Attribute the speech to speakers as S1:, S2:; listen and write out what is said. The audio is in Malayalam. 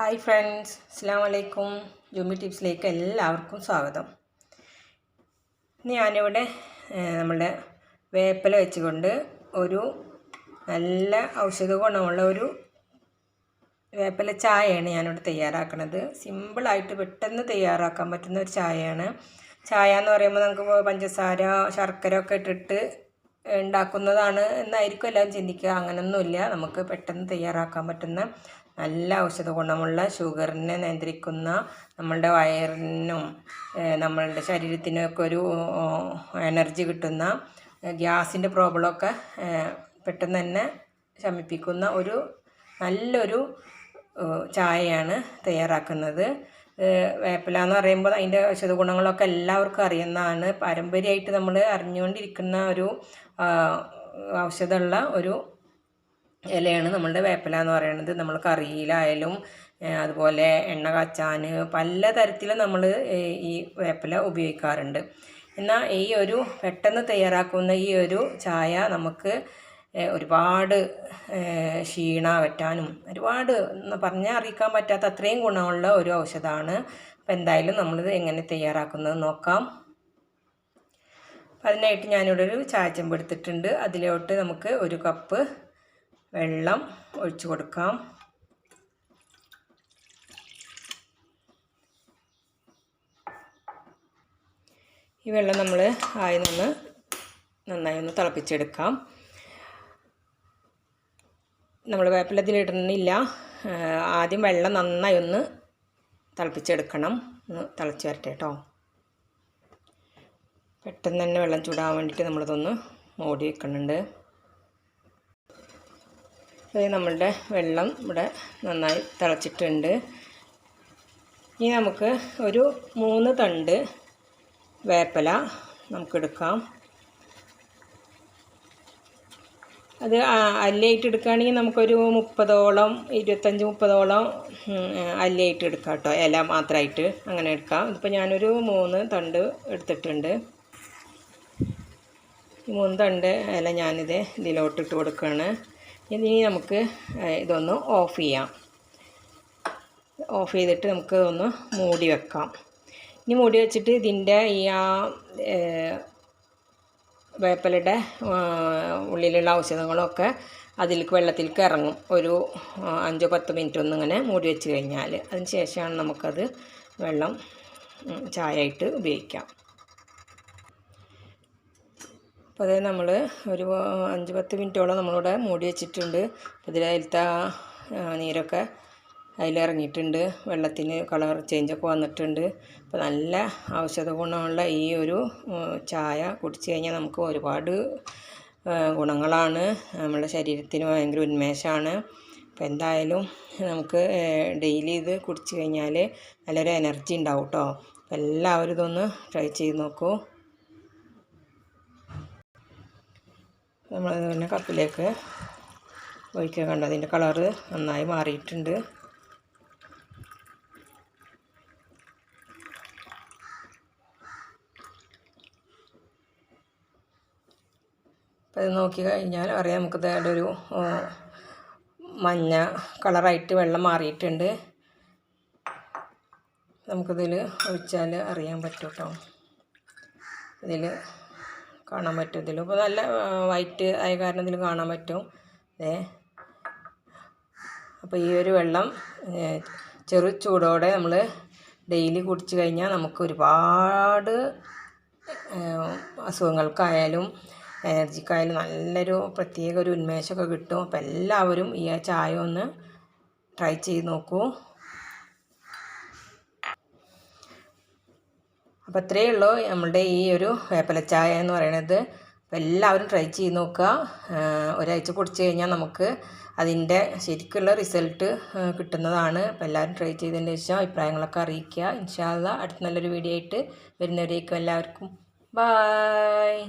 S1: ഹായ് ഫ്രണ്ട്സ് അസ്സാം വലൈക്കും ജൂമി ടിപ്സിലേക്ക് എല്ലാവർക്കും സ്വാഗതം. ഇന്ന് ഞാനിവിടെ നമ്മുടെ വേപ്പില വെച്ചുകൊണ്ട് ഒരു നല്ല ഔഷധ ഗുണമുള്ള ഒരു വേപ്പില ചായയാണ് ഞാനിവിടെ തയ്യാറാക്കുന്നത് സിമ്പിളായിട്ട് പെട്ടെന്ന് തയ്യാറാക്കാൻ പറ്റുന്ന ഒരു ചായയാണ്. ചായ എന്ന് പറയുമ്പോൾ നമുക്ക് പഞ്ചസാര ശർക്കര ഒക്കെ ഇട്ടിട്ട് ഉണ്ടാക്കുന്നതാണ് എന്നായിരിക്കും എല്ലാവരും ചിന്തിക്കുക. അങ്ങനെയൊന്നുമില്ല നമുക്ക് പെട്ടെന്ന് തയ്യാറാക്കാൻ പറ്റുന്ന നല്ല ഔഷധ ഗുണമുള്ള ഷുഗറിനെ നിയന്ത്രിക്കുന്ന നമ്മളുടെ വയറിനും നമ്മളുടെ ശരീരത്തിനും ഒക്കെ ഒരു എനർജി കിട്ടുന്ന ഗ്യാസിന്റെ പ്രോബ്ലമൊക്കെ പെട്ടെന്ന് തന്നെ ശമിപ്പിക്കുന്ന ഒരു നല്ലൊരു ചായയാണ് തയ്യാറാക്കുന്നത്. വേപ്പില എന്ന് പറയുമ്പോൾ അതിന്റെ ഔഷധ ഗുണങ്ങളൊക്കെ എല്ലാവർക്കും അറിയുന്നതാണ്. പാരമ്പര്യമായിട്ട് നമ്മൾ അറിഞ്ഞുകൊണ്ടിരിക്കുന്ന ഒരു ഔഷധമുള്ള ഒരു ഇലയാണ് നമ്മളുടെ വേപ്പില എന്ന് പറയുന്നത് നമ്മൾ കറിയിലായാലും അതുപോലെ എണ്ണ കാച്ചാൻ പല തരത്തിലും നമ്മൾ ഈ വേപ്പില ഉപയോഗിക്കാറുണ്ട്. എന്നാൽ ഈ ഒരു പെട്ടെന്ന് തയ്യാറാക്കുന്ന ഈ ഒരു ചായ നമുക്ക് ഒരുപാട് ഏഹ്, ക്ഷീണ വറ്റാനും ഒരുപാട് പറഞ്ഞാൽ അറിയിക്കാൻ പറ്റാത്ത അത്രയും ഗുണമുള്ള ഒരു ഔഷധമാണ് അപ്പോൾ എന്തായാലും നമ്മളിത് എങ്ങനെ തയ്യാറാക്കുന്നത് നോക്കാം. അപ്പം അതിനായിട്ട് ഞാനിവിടെ ഒരു ചായച്ചമ്പ് എടുത്തിട്ടുണ്ട്. അതിലോട്ട് നമുക്ക് ഒരു കപ്പ് വെള്ളം ഒഴിച്ചു കൊടുക്കാം. ഈ വെള്ളം നമ്മൾ ആയി നിന്ന് നന്നായി ഒന്ന് തിളപ്പിച്ചെടുക്കാം. നമ്മൾ വേപ്പിലതിലിടുന്നില്ല ആദ്യം വെള്ളം നന്നായി ഒന്ന് തിളപ്പിച്ചെടുക്കണം. ഒന്ന് തിളച്ച് വരട്ടെ കേട്ടോ പെട്ടെന്ന് തന്നെ വെള്ളം ചൂടാൻ വേണ്ടിയിട്ട് നമ്മളിതൊന്ന് മൂടി വെക്കുന്നുണ്ട്. നമ്മളുടെ വെള്ളം ഇവിടെ നന്നായി തിളച്ചിട്ടുണ്ട്. ഇനി നമുക്ക് ഒരു മൂന്ന് തണ്ട് വേപ്പില നമുക്കെടുക്കാം അത് അല്ലയിട്ട് എടുക്കുകയാണെങ്കിൽ നമുക്കൊരു മുപ്പതോളം ഇരുപത്തഞ്ച് മുപ്പതോളം അല്ലയിട്ട് എടുക്കാം കേട്ടോ. ഇല മാത്രമായിട്ട് അങ്ങനെ എടുക്കാം. ഇതിപ്പോൾ ഞാനൊരു മൂന്ന് തണ്ട് എടുത്തിട്ടുണ്ട്. മൂന്ന് തണ്ട് ഇല ഞാനിത് ഇതിലോട്ടിട്ട് കൊടുക്കുകയാണ്. ഇനി നമുക്ക് ഇതൊന്ന് ഓഫ് ചെയ്യാം. ഓഫ് ചെയ്തിട്ട് നമുക്ക് ഒന്ന് മൂടി വെക്കാം. ഇനി മൂടി വെച്ചിട്ട് ഇതിന്റെ ഈ ആ വേപ്പലയുടെ ഉള്ളിലുള്ള ഔഷധങ്ങളൊക്കെ അതിലേക്ക് വെള്ളത്തിലേക്ക് ഇറങ്ങും. ഒരു അഞ്ചോ പത്ത് മിനിറ്റ് ഒന്നും ഇങ്ങനെ മൂടി വെച്ച് കഴിഞ്ഞാൽ അതിന് ശേഷമാണ് നമുക്കത് വെള്ളം ചായ ഉപയോഗിക്കാം. അപ്പോൾ നമ്മൾ ഒരു അഞ്ച് പത്ത് മിനിറ്റോളം നമ്മളിവിടെ മൂടി വെച്ചിട്ടുണ്ട്. അതിലത്തെ ആ, നീരൊക്കെ അതിലിറങ്ങിയിട്ടുണ്ട്. വെള്ളത്തിന് കളർ ചേഞ്ചൊക്കെ വന്നിട്ടുണ്ട്. അപ്പോൾ നല്ല ഔഷധ ഗുണമുള്ള ഈ ഒരു ചായ കുടിച്ച് കഴിഞ്ഞാൽ നമുക്ക് ഒരുപാട് ഗുണങ്ങളാണ്. നമ്മുടെ ശരീരത്തിന് ഭയങ്കര ഉന്മേഷമാണ്. അപ്പോൾ എന്തായാലും നമുക്ക് ഡെയിലി ഇത് കുടിച്ച് കഴിഞ്ഞാൽ നല്ലൊരു എനർജി ഉണ്ടാവും കേട്ടോ എല്ലാവരും ഇതൊന്ന് ട്രൈ ചെയ്ത് നോക്കൂ. നമ്മൾ തന്നെ കപ്പിലേക്ക് ഒഴിക്കാൻ കണ്ടു. അതിന്റെ കളറ് നന്നായി മാറിയിട്ടുണ്ട്. അപ്പം ഇത് നോക്കി കഴിഞ്ഞാൽ അറിയാം നമുക്ക് ഇതേടെ ഒരു മഞ്ഞ കളറായിട്ട് വെള്ളം മാറിയിട്ടുണ്ട്. നമുക്കിതിൽ ഒഴിച്ചാൽ അറിയാൻ പറ്റും കേട്ടോ. ഇതിൽ കാണാൻ പറ്റും ഇതിൽ ഇപ്പോൾ നല്ല വൈറ്റ് ആയ കാരണം ഇതിൽ കാണാൻ പറ്റും. ഏ അപ്പോൾ ഈ ഒരു വെള്ളം ചെറു ചൂടോടെ നമ്മൾ ഡെയിലി കുടിച്ച് കഴിഞ്ഞാൽ നമുക്ക് ഒരുപാട് അസുഖങ്ങൾക്കായാലും എനർജിക്കായാലും നല്ലൊരു പ്രത്യേക ഒരു ഉന്മേഷമൊക്കെ കിട്ടും. അപ്പോൾ എല്ലാവരും ഈ ചായ ഒന്ന് ട്രൈ ചെയ്ത് നോക്കൂ. അപ്പോൾ ഇത്രയേ ഉള്ളൂ നമ്മളുടെ ഈ ഒരു വേപ്പലച്ചായ എന്ന് പറയുന്നത്. എല്ലാവരും ട്രൈ ചെയ്ത് നോക്കുക. ഒരാഴ്ച കുടിച്ച് കഴിഞ്ഞാൽ നമുക്ക് അതിന്റെ ശരിക്കുള്ള റിസൾട്ട് കിട്ടുന്നതാണ്. അപ്പോൾ എല്ലാവരും ട്രൈ ചെയ്തതിന് ശേഷം അഭിപ്രായങ്ങളൊക്കെ അറിയിക്കുക. ഇൻഷാല്ല അടുത്ത നല്ലൊരു വീഡിയോ ആയിട്ട് വരുന്നവരേക്കും എല്ലാവർക്കും. ബായ്